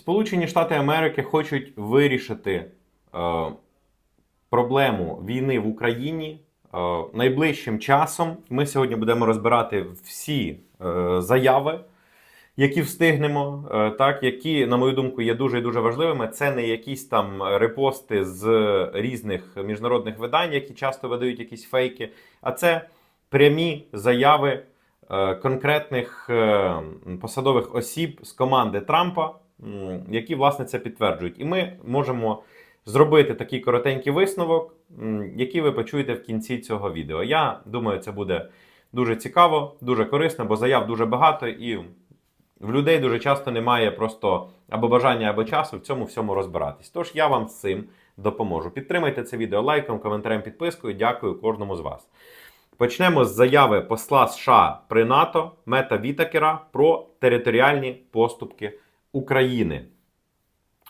Сполучені Штати Америки хочуть вирішити е, проблему війни в Україні е, найближчим часом. Ми сьогодні будемо розбирати всі е, заяви, які встигнемо, е, так, які, на мою думку, є дуже і дуже важливими. Це не якісь там репости з різних міжнародних видань, які часто видають якісь фейки, а це прямі заяви е, конкретних е, посадових осіб з команди Трампа, які власне це підтверджують. І ми можемо зробити такий коротенький висновок, який ви почуєте в кінці цього відео. Я думаю, це буде дуже цікаво, дуже корисно, бо заяв дуже багато і в людей дуже часто немає просто або бажання, або часу в цьому всьому розбиратись. Тож я вам з цим допоможу. Підтримайте це відео лайком, коментарем, підпискою. Дякую кожному з вас. Почнемо з заяви посла США при НАТО Мета Вітакера про територіальні поступки України.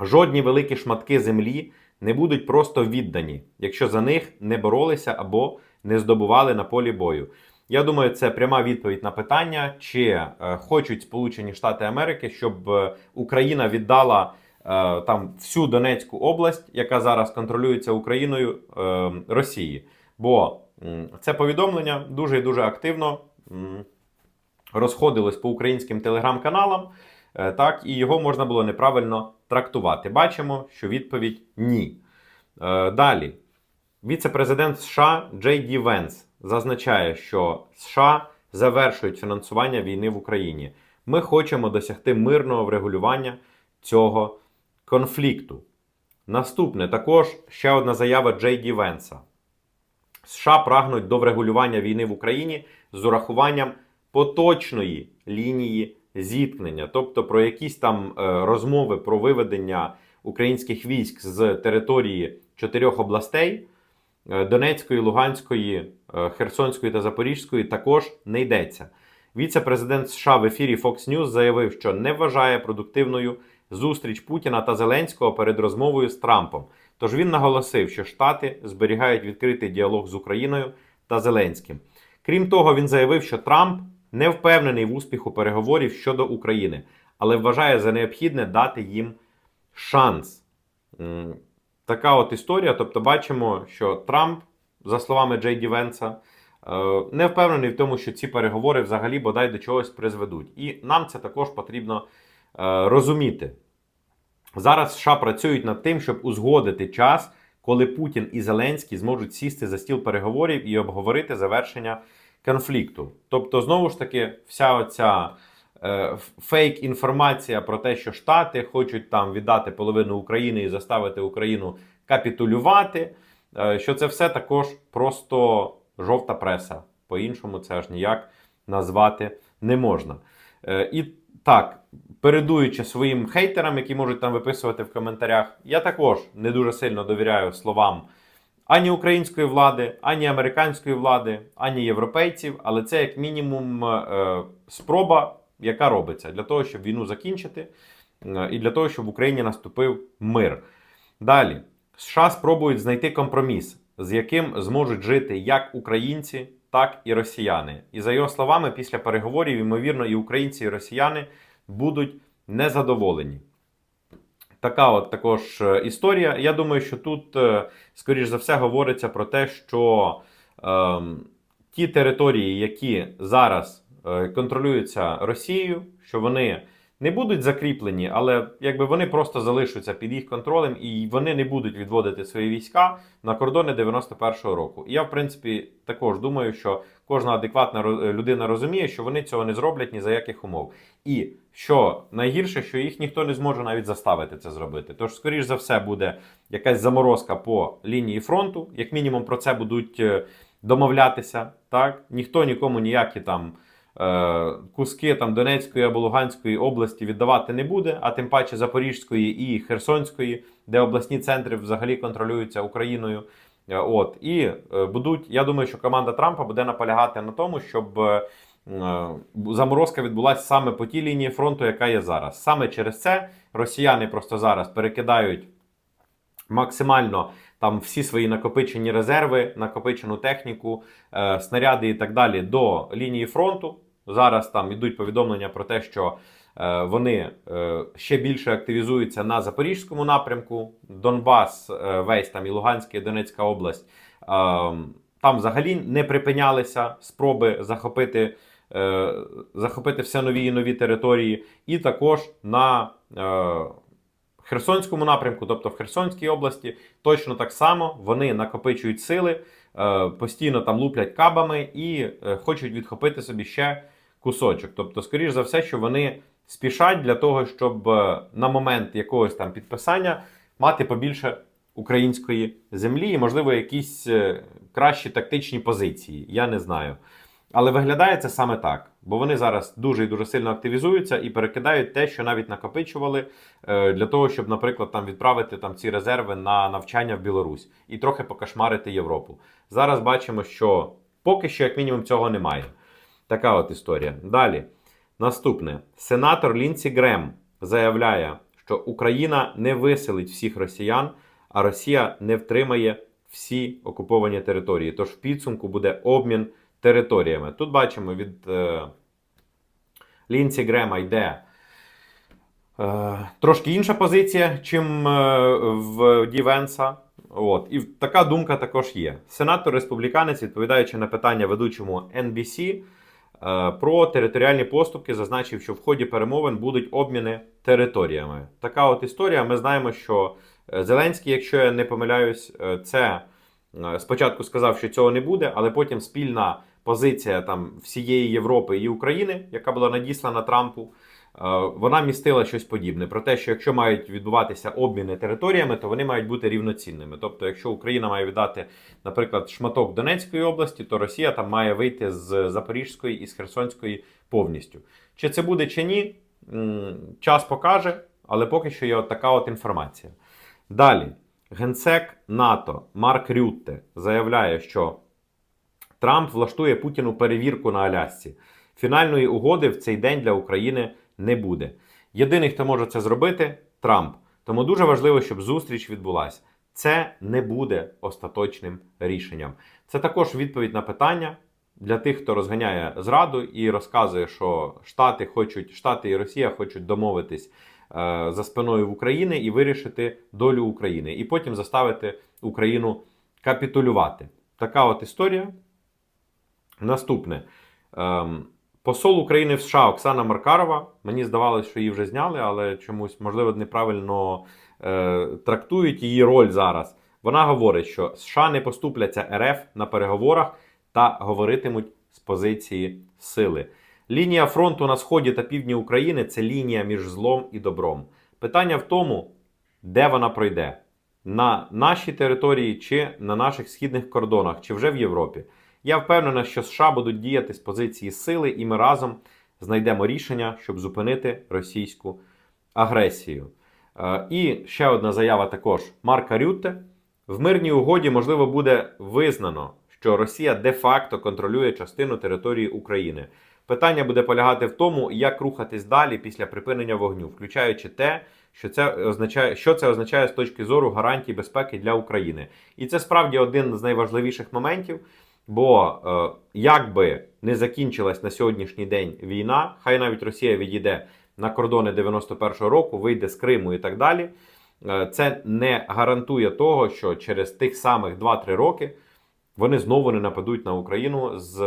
Жодні великі шматки землі не будуть просто віддані, якщо за них не боролися або не здобували на полі бою. Я думаю, це пряма відповідь на питання, чи е, хочуть Сполучені Штати Америки, щоб е, Україна віддала е, там всю Донецьку область, яка зараз контролюється Україною Росії. Бо це повідомлення дуже і дуже активно розходилось по українським телеграм-каналам, так і його можна було неправильно трактувати. Бачимо, що відповідь ні. Е, Далі, віце-президент США Джей Ді Венс зазначає, що США завершують фінансування війни в Україні. Ми хочемо досягти мирного врегулювання цього конфлікту. Наступне також ще одна заява Джей Ді Венса. США прагнуть до врегулювання війни в Україні з урахуванням поточної лінії зіткнення, тобто про якісь там е, розмови про виведення українських військ з території чотирьох областей е, Донецької, Луганської, е, Херсонської та Запорізької також не йдеться. Віце-президент США в ефірі Fox News заявив, що не вважає продуктивною зустріч Путіна та Зеленського перед розмовою з Трампом. Тож він наголосив, що Штати зберігають відкритий діалог з Україною та Зеленським. Крім того, він заявив, що Трамп не впевнений в успіху переговорів щодо України, але вважає за необхідне дати їм шанс. Така от історія. Тобто, бачимо, що Трамп, за словами Джей Ді Венса, е, не впевнений в тому, що ці переговори взагалі бодай до чогось призведуть. І нам це також потрібно е, розуміти. Зараз США працюють над тим, щоб узгодити час, коли Путін і Зеленський зможуть сісти за стіл переговорів і обговорити завершення конфлікту. Тобто, знову ж таки, вся оця е, фейк інформація про те, що Штати хочуть там віддати половину України і заставити Україну капітулювати, е, що це все також просто жовта преса. По-іншому це аж ніяк назвати не можна. Е, і так, передуючи своїм хейтерам, які можуть там виписувати в коментарях, я також не дуже сильно довіряю словам ані української влади, ані американської влади, ані європейців, але це як мінімум е, спроба, яка робиться для того, щоб війну закінчити, е, і для того, щоб в Україні наступив мир. Далі, США спробують знайти компроміс, з яким зможуть жити як українці, так і росіяни. І за його словами, після переговорів, ймовірно, і українці, і росіяни будуть незадоволені. Така от також е, історія. Я думаю, що тут, е, скоріш за все, говориться про те, що е, ті території, які зараз е, контролюються Росією, що вони не будуть закріплені, але якби вони просто залишаться під їх контролем і вони не будуть відводити свої війська на кордони 91-го року. І я, в принципі, також думаю, що кожна адекватна людина розуміє, що вони цього не зроблять ні за яких умов. І що найгірше, що їх ніхто не зможе навіть заставити це зробити. Тож, скоріш за все, буде якась заморозка по лінії фронту. Як мінімум, про це будуть е, домовлятися. Так, ніхто нікому ніякі там. Е, Куски там Донецької або Луганської області віддавати не буде, а тим паче Запорізької і Херсонської, де обласні центри взагалі контролюються Україною. Е, От і е, будуть. Я думаю, що команда Трампа буде наполягати на тому, щоб заморозка відбулася саме по тій лінії фронту, яка є зараз. Саме через це росіяни просто зараз перекидають максимально там всі свої накопичені резерви, накопичену техніку, снаряди і так далі до лінії фронту. Зараз там йдуть повідомлення про те, що Е, Вони е, ще більше активізуються на запорізькому напрямку. Донбас, е, весь там і Луганська, і Донецька область. е, Там взагалі не припинялися спроби захопити, захопити все нові і нові території. І також на Херсонському напрямку, тобто в Херсонській області, точно так само вони накопичують сили, постійно там луплять кабами і хочуть відхопити собі ще кусочок. Тобто, скоріш за все, що вони спішать для того, щоб е, на момент якогось там підписання мати побільше української землі і, можливо, якісь е, кращі тактичні позиції. Я не знаю. Але виглядає це саме так, бо вони зараз дуже і дуже сильно активізуються і перекидають те, що навіть накопичували е, для того, щоб, наприклад, там відправити там ці резерви на навчання в Білорусь і трохи покашмарити Європу. Зараз бачимо, що поки що, як мінімум, цього немає. Така от історія. Далі. Наступне. Сенатор Лінсі Грем заявляє, що Україна не виселить всіх росіян, а Росія не втримає всі окуповані території. Тож в підсумку буде обмін територіями. Тут бачимо від е, Лінсі Грема йде е, трошки інша позиція, чим е, в Дівенса. От. І така думка також є. Сенатор республіканець, відповідаючи на питання ведучому NBC, про територіальні поступки, зазначив, що в ході перемовин будуть обміни територіями. Така от історія. Ми знаємо, що е, Зеленський, якщо я не помиляюсь, е, це е, спочатку сказав, що цього не буде, але потім спільна позиція там всієї Європи і України, яка була надіслана Трампу. Е, Вона містила щось подібне про те, що якщо мають відбуватися обміни територіями, то вони мають бути рівноцінними. Тобто, якщо Україна має віддати, наприклад, шматок Донецької області, то Росія там має вийти з Запорізької і з Херсонської повністю. Чи це буде чи ні, час покаже, але поки що є от така от інформація. Далі, генсек НАТО Марк Рютте заявляє, що Трамп влаштує Путіну перевірку на Алясці. Фінальної угоди в цей день для України не буде. Єдиний, хто може це зробити, Трамп. Тому дуже важливо, щоб зустріч відбулася. Це не буде остаточним рішенням. Це також відповідь на питання для тих, хто розганяє зраду і розказує, що Штати хочуть, Штати і Росія хочуть домовитись е, за спиною в України і вирішити долю України, і потім заставити Україну капітулювати. Така от історія. Наступне. Посол України в США Оксана Маркарова. Мені здавалося, що її вже зняли, але чомусь, можливо, неправильно е, трактують її роль зараз. Вона говорить, що США не поступляться РФ на переговорах та говоритимуть з позиції сили. Лінія фронту на сході та півдні України це лінія між злом і добром. Питання в тому, де вона пройде: на нашій території чи на наших східних кордонах, чи вже в Європі. Я впевнена, що США будуть діяти з позиції сили, і ми разом знайдемо рішення, щоб зупинити російську агресію. Е, І ще одна заява також Марка Рютте. В мирній угоді, можливо, буде визнано, що Росія де-факто контролює частину території України. Питання буде полягати в тому, як рухатись далі після припинення вогню, включаючи те, що це означає, що це означає з точки зору гарантій безпеки для України. І це справді один з найважливіших моментів. Бо е, як би не закінчилась на сьогоднішній день війна, хай навіть Росія відійде на кордони 91-го року, вийде з Криму і так далі. е, Це не гарантує того, що через тих самих 2-3 роки вони знову не нападуть на Україну з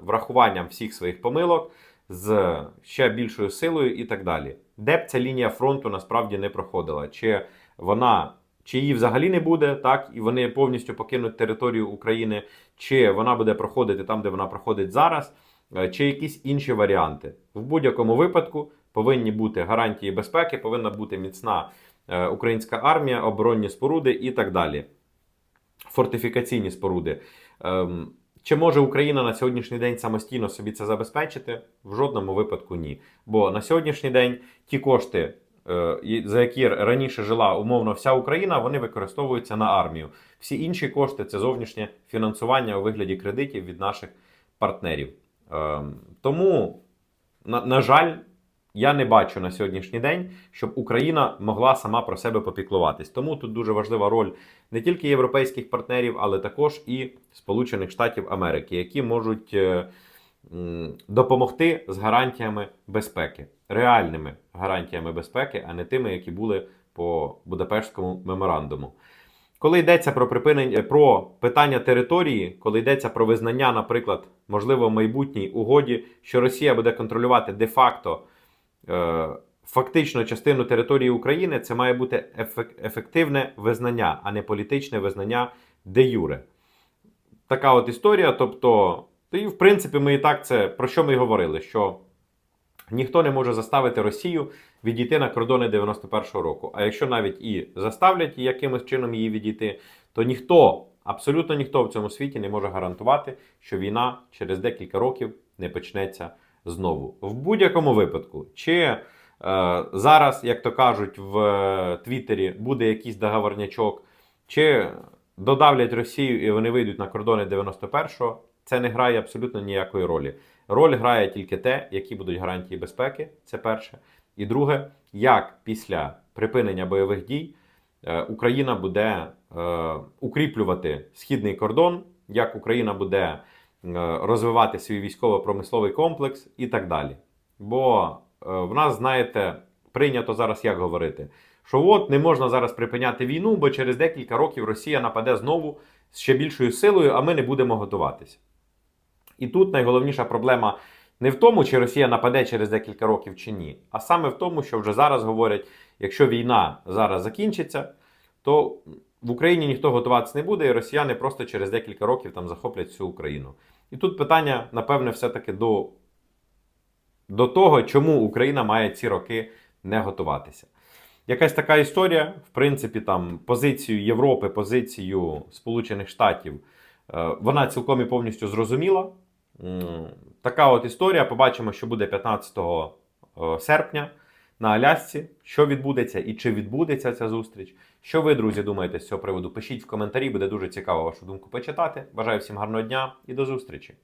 врахуванням всіх своїх помилок, з ще більшою силою і так далі. Де б ця лінія фронту насправді не проходила? Чи вона чи її взагалі не буде, так і вони повністю покинуть територію України, чи вона буде проходити там, де вона проходить зараз, е, чи якісь інші варіанти. В будь-якому випадку повинні бути гарантії безпеки, повинна бути міцна е, українська армія, оборонні споруди і так далі. Фортифікаційні споруди. Ем, Чи може Україна на сьогоднішній день самостійно собі це забезпечити? В жодному випадку ні. Бо на сьогоднішній день ті кошти, за які раніше жила умовно вся Україна, вони використовуються на армію. Всі інші кошти це зовнішнє фінансування у вигляді кредитів від наших партнерів. Ем, Тому, на, жаль, я не бачу на сьогоднішній день, щоб Україна могла сама про себе попіклуватись. Тому тут дуже важлива роль не тільки європейських партнерів, але також і Сполучених Штатів Америки, які можуть е, допомогти з гарантіями безпеки, реальними гарантіями безпеки, а не тими, які були по Будапештському меморандуму. Коли йдеться про припинення про питання території, коли йдеться про визнання, наприклад, можливо, в майбутній угоді, що Росія буде контролювати де-факто е, фактично частину території України, це має бути ефективне визнання, а не політичне визнання де юре. Така от історія. Тобто, та і в принципі, ми і так це про що ми і говорили? Що ніхто не може заставити Росію відійти на кордони 91-го року. А якщо навіть і заставлять якимось чином її відійти, то ніхто, абсолютно ніхто в цьому світі не може гарантувати, що війна через декілька років не почнеться знову. В будь-якому випадку, чи е, зараз, як то кажуть, в е, Твіттері буде якийсь договорнячок, чи додавлять Росію і вони вийдуть на кордони 91-го, це не грає абсолютно ніякої ролі. Роль грає тільки те, які будуть гарантії безпеки. Це перше. І друге, як після припинення бойових дій е, Україна буде е, укріплювати східний кордон, як Україна буде е, розвивати свій військово-промисловий комплекс і так далі. Бо в нас, знаєте, прийнято зараз як говорити, що от не можна зараз припиняти війну, бо через декілька років Росія нападе знову з ще більшою силою, а ми не будемо готуватися. І тут найголовніша проблема не в тому, чи Росія нападе через декілька років чи ні, а саме в тому, що вже зараз говорять, якщо війна зараз закінчиться, то в Україні ніхто готуватися не буде, і росіяни просто через декілька років там захоплять всю Україну. І тут питання, напевне, все-таки до, до того, чому Україна має ці роки не готуватися. Якась така історія, в принципі, там позицію Європи, позицію Сполучених Штатів, е, вона цілком і повністю зрозуміла. Така от історія. Побачимо, що буде 15 е, серпня на Алясці. Що відбудеться і чи відбудеться ця зустріч. Що ви, друзі, думаєте з цього приводу? Пишіть в коментарі, буде дуже цікаво вашу думку почитати. Бажаю всім гарного дня і до зустрічі!